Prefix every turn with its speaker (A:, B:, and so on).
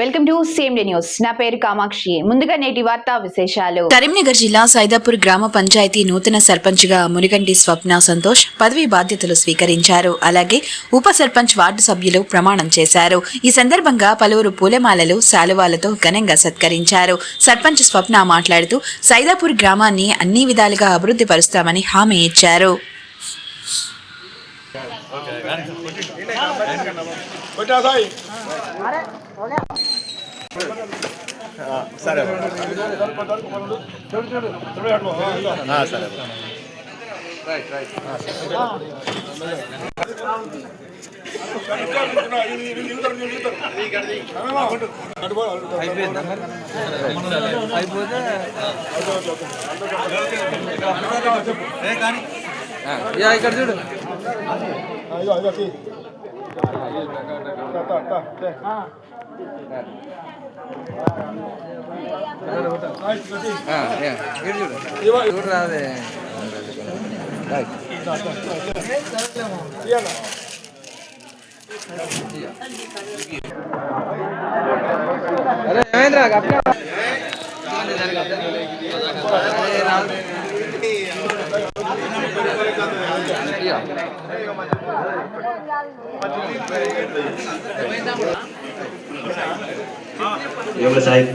A: Welcome to same day news. నా పేరు కామాక్షి. ముందుగా నేటి వార్తా విశేషాలు.
B: కరీంనగర్ జిల్లా సైదాపూర్ గ్రామ పంచాయతీ నూతన సర్పంచ్గా మునిగంటి స్వప్న సంతోష్ పదవీ బాధ్యతలు స్వీకరించారు. అలాగే ఉప సర్పంచ్ వార్డు సభ్యులు ప్రమాణం చేశారు. ఈ సందర్భంగా పలువురు పూలమాలలు శాలువాలతో ఘనంగా సత్కరించారు. సర్పంచ్ స్వప్న మాట్లాడుతూ సైదాపూర్ గ్రామాన్ని అన్ని విధాలుగా అభివృద్ధి పరుస్తామని హామీ ఇచ్చారు.
C: యా ఇక్కడ చూడు ఆ, యా, ఇక్కడ చూడు చూడు రాదే రైట్. అరే ఏమైందిరా అప్పుడే అరే, రాదు. ఇయ్య.
D: వ్యవసాయం